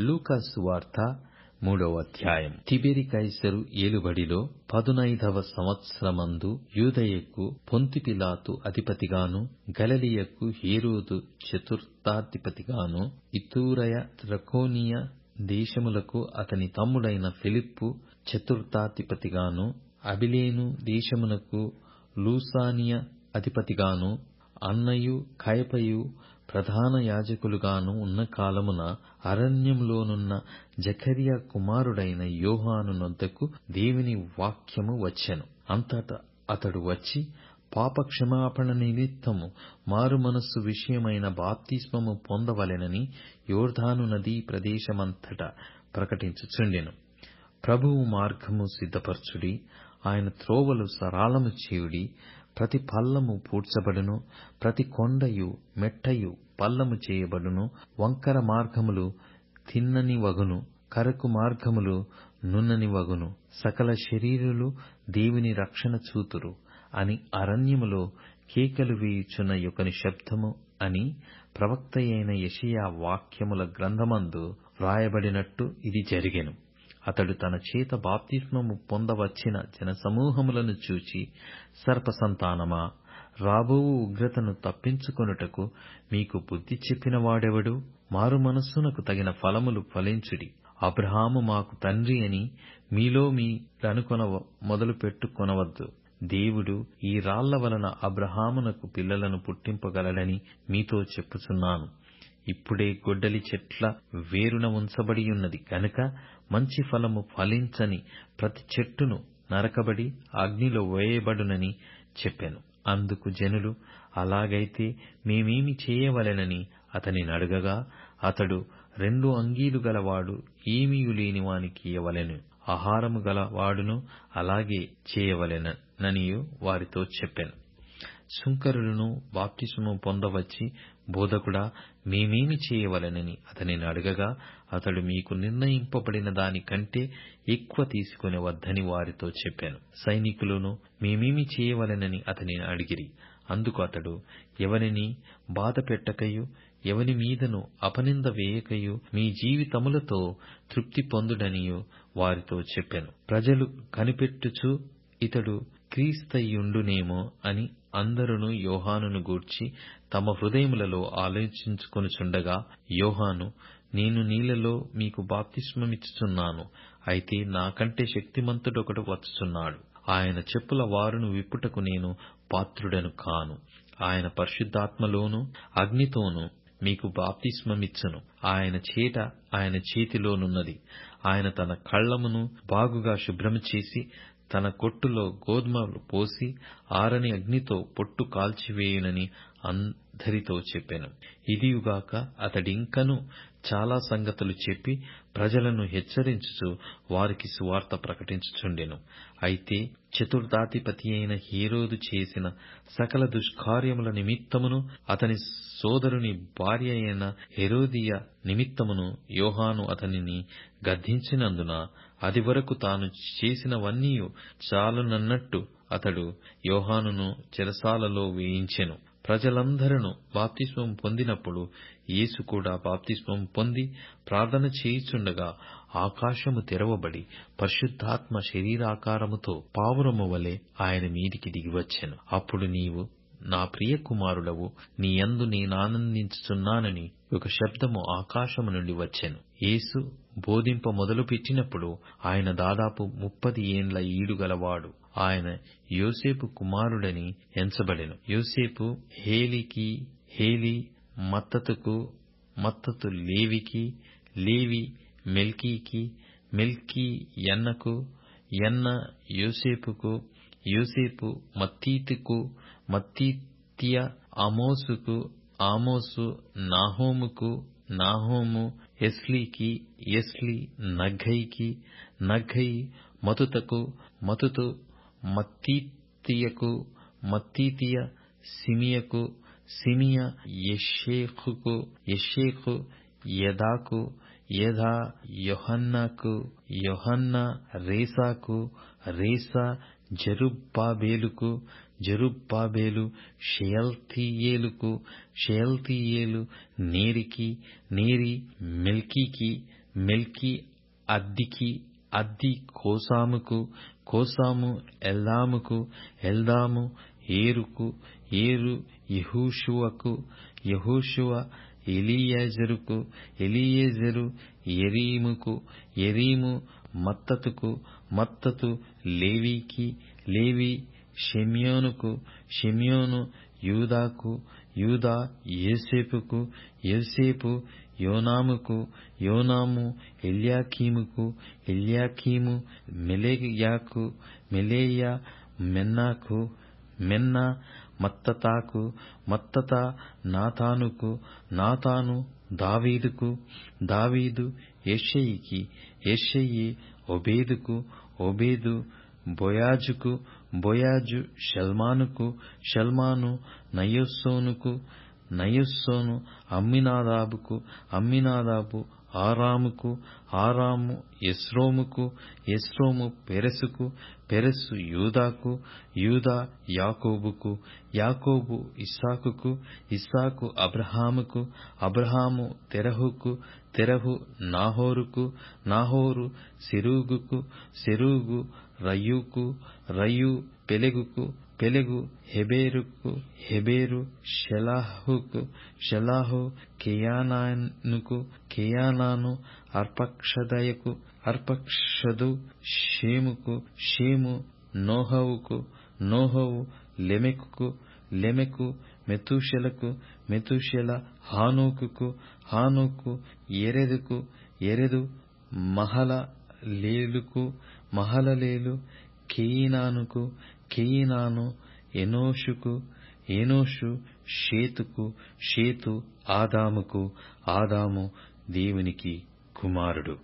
లూకాసు వార్త మూడవ అధ్యాయం. తిబెరి కైసరు ఏలుబడిలో పదునైదవ సంవత్సరమందు యూదయకు పొంతిపిలాతు అధిపతిగాను గలలియకు హీరోదు చతుర్థాధిపతిగాను ఇతూరయ త్రకోనియ దేశములకు అతని తమ్ముడైన ఫిలిప్పు చతుర్థాధిపతిగాను అబిలేను దేశమునకు లూసానియ అధిపతిగాను అన్నయు కయపయు ప్రధాన యాజకులుగాను ఉన్న కాలమున అరణ్యములోనున్న జకర్యా కుమారుడైన యోహాను నొద్దకు దేవుని వాక్యము వచ్చెను. అంతటా అతడు వచ్చి పాపక్షమాపణ నిమిత్తము మారుమనస్సు విషయమైన బాప్తిస్మము పొందవలెనని యోర్ధాను నదీ ప్రదేశమంతటా ప్రకటించుచుండెను. ప్రభువు మార్గము సిద్ధపరచుడి ఆయన త్రోవలు సరాలము చేయుడి ప్రతి పల్లము పూడ్చబడును ప్రతి కొండయు మెట్టయు పల్లము చేయబడును వంకర మార్గములు తిన్నని వగును కరకు మార్గములు నున్నని వగును. సకల శరీరులు దేవుని రక్షణ చూతురు అని అరణ్యములో కేకలు వేయుచున్న యొకని శబ్దము అని ప్రవక్తయైన యెషయా వాక్యముల గ్రంథమందు వ్రాయబడినట్టు ఇది జరిగెను. అతడు తన చేత బాప్తిస్మము పొందవచ్చిన జనసమూహములను చూచి సర్పసంతానమా రాబో ఉగ్రతను తప్పించుకొనుటకు మీకు బుద్ధి చెప్పిన వాడెవడు మారు మనస్సునకు తగిన ఫలములు ఫలించుడి. అబ్రహాము మాకు తండ్రి అని మీలో మీరనుకొన మొదలు పెట్టుకొనవద్దు. దేవుడు ఈ రాళ్ళ వలన అబ్రహామునకు పిల్లలను పుట్టింపగలడని మీతో చెప్పుచున్నాను. ఇప్పుడే గొడ్డలి చెట్ల వేరున ఉంచబడియున్నది గనుక కనుక మంచి ఫలము ఫలించని ప్రతి చెట్టును నరకబడి అగ్నిలో వేయబడునని చెప్పాను. అందుకు జనులు అలాగైతే మేమేమి చేయవలెనని అతనినడగగా అతడు రెండు అంగీలు గలవాడు ఏమీయు లేని వానికి ఇయ్యవలెను ఆహారము గలవాడును అలాగే చేయవలెననియు వారితో చెప్పాను. సుంకరులను బాప్టిసము పొందవచ్చి బోధకుడా మేమేమి చేయవలెనని అతనిని అడగగా అతడు మీకు నిర్ణయింపబడిన దానికంటే ఎక్కువ తీసుకుని వద్దని వారితో చెప్పాను. సైనికులను మేమేమి చేయవలెనని అతనిని అడిగిరి. అందుకు అతడు ఎవరిని బాధ పెట్టకయు ఎవని మీదను అపనింద వేయకయు మీ జీవితములతో తృప్తి పొందుడనియు వారితో చెప్పాను. ప్రజలు కనిపెట్టుచు ఇతడు క్రీస్తయ్యుండునేమో అని అందరును యోహానును గూర్చి తమ హృదయములలో ఆలోచించుకొనుచుండగా యోహాను నేను నీళ్ళలో మీకు బాప్తిస్మమిచ్చుచున్నాను అయితే నాకంటే శక్తిమంతుడొకడు వచ్చుచున్నాడు. ఆయన చెప్పుల వారును విప్పుటకు నేను పాత్రుడను కాను. ఆయన పరిశుద్ధాత్మలోను అగ్నితోనూ మీకు బాప్తిస్మమిచ్చును. ఆయన చేట ఆయన చేతిలోనున్నది. ఆయన తన కళ్ళమును బాగుగా శుభ్రము చేసి తన కొట్టులో గోధుమలు పోసి ఆరని అగ్నితో పొట్టు కాల్చివేయునని అందరితో చెప్పాను. ఇదియుగాక అతడింకను చాలా సంగతులు చెప్పి ప్రజలను హెచ్చరించుచు వారికి సువార్త ప్రకటించుచుండెను. అయితే చతుర్థాధిపతి అయిన హీరోదు చేసిన సకల దుష్కార్యముల నిమిత్తమును అతని సోదరుని భార్య అయిన హెరోదియ నిమిత్తమును యోహాను అతనిని గద్దించినందున అది వరకు తాను చేసినవన్నీ చాలునన్నట్టు అతడు యోహానును చెరసాలలో వేయించెను. ప్రజలందరూ బాప్తిస్మం పొందినప్పుడు యేసు కూడా బాప్తిస్మం పొంది ప్రార్థన చేయుచుండగా ఆకాశము తెరవబడి పరిశుద్ధాత్మ శరీరాకారముతో పావురము వలె ఆయన మీదికి దిగివచ్చెను. అప్పుడు నీవు నా ప్రియ కుమారుడవు నీ యందు నేనానందించుచున్నానని ఒక శబ్దము ఆకాశము నుండి వచ్చెను. యేసు బోధింప మొదలుపెట్టినప్పుడు ఆయన దాదాపు ముప్పది ఏండ్ల ఈడుగలవాడు ఆయన యోసేపు కుమారుడని ఎంచబడెను. యోసేపు హేలికి హేలి మత్తతుకు మత్తతు లేవికి లేవి మెల్కీకి మెల్కీ ఎన్నకు ఎన్న యోసేపుకు ಯೋಸೇಪು, ಮತ್ತೀತುಕು, ಮತ್ತೀತಿಯ ಆಮೋಸುಕು, ಆಮೋಸು, ನಾಹೋಮುಕು, ನಾಹೋಮು, ಎಸ್ಲಿಕಿ, ಎಸ್ಲಿ ನಗೈಕಿ ನಗೈ ಮತುತಕು, ಮತುತು, ಮತ್ತೀತಿಯಕು, ಮತ್ತೀತಿಯ ಸಿಮಿಯಕು, ಸಿಮಿಯ ಯಶೇಖುಕು ಯಶೇಖು ಯದಾಕು యథా యోహన్నకు యోహన్న రేసాకు రేసా జరుబ్బాబేలుకు జరుబ్బాబేలు షేల్తీయేలుకు షేల్తీయేలు నేరికి నేరి మెల్కీకి మెల్కీ అద్దికి అద్ది కోసాముకు కోసాము ఎల్దాముకు ఎల్దాము ఏరుకు ఏరు యెహోషువకు యెహోషువ ఎలీయెజరుకు ఎలీయెజరు యెరీముకు యెరీము మత్తతుకు మత్తతు లేవీకి లేవి షిమ్యోనుకు షిమ్యోను యూదాకు యూదా యోసేపుకు యోసేపు యోనాముకు యోనాము ఎల్యాకీముకు ఎల్యాకీము మెలెయాకు మెలెయా మెన్నాకు మెన్నా మత్తతాకు మత్తత నాతానుకు నాతాను దావీదుకు దావీదు యెషయికి యెషయి ఒబేదుకు ఒబేదు బొయాజుకు బొయాజు షల్మానుకు షల్మాను నయస్సోనుకు నయస్సోను అమ్మినాదాబుకు అమ్మినాదాబు ఆరాముకు ఆరాము ఎస్రోముకు ఎస్రోము పెరెసుకు పెరెసు యూదాకు యూదా యాకోబుకు యాకోబు ఇస్సాకుకు ఇస్సాకు అబ్రహాముకు అబ్రహాము తెరహుకు తెరహు నాహోరుకు నాహోరు సెరూగుకు సెరూగు రయ్యూకు రయ్యూ పెలెగుకు ಪೆಲೆಗು ಹೆಬೆರುಕು ಹೆಬೆರು ಶೆಲಾಹುಕು ಶೆಲಾಹು ಕೇಯಾನಾನುಕು ಕೇಯಾನಾನು ಅರ್ಪಕ್ಷದಯಕು ಅರ್ಪಕ್ಷದು ಶೇಮುಕು ಶೇಮು ನೋಹವುಕು ನೋಹವು ಲೆಮೆಕುಕು ಲೆಮೆಕು ಮೆತುಶೆಲಕು ಮೆತುಶೆಲ ಹಾನೋಕುಕು ಹಾನೋಕು ಎರೆದುಕು ಎರೆದು ಮಹಲ ಲೇಲುಕು ಮಹಲ ಲೇಲು ಕೇಯಿನಾನುಕು కేయినాను ఎనోషుకు ఎనోషు షేతుకు షేతు ఆదాముకు ఆదాము దేవునికి కుమారుడు.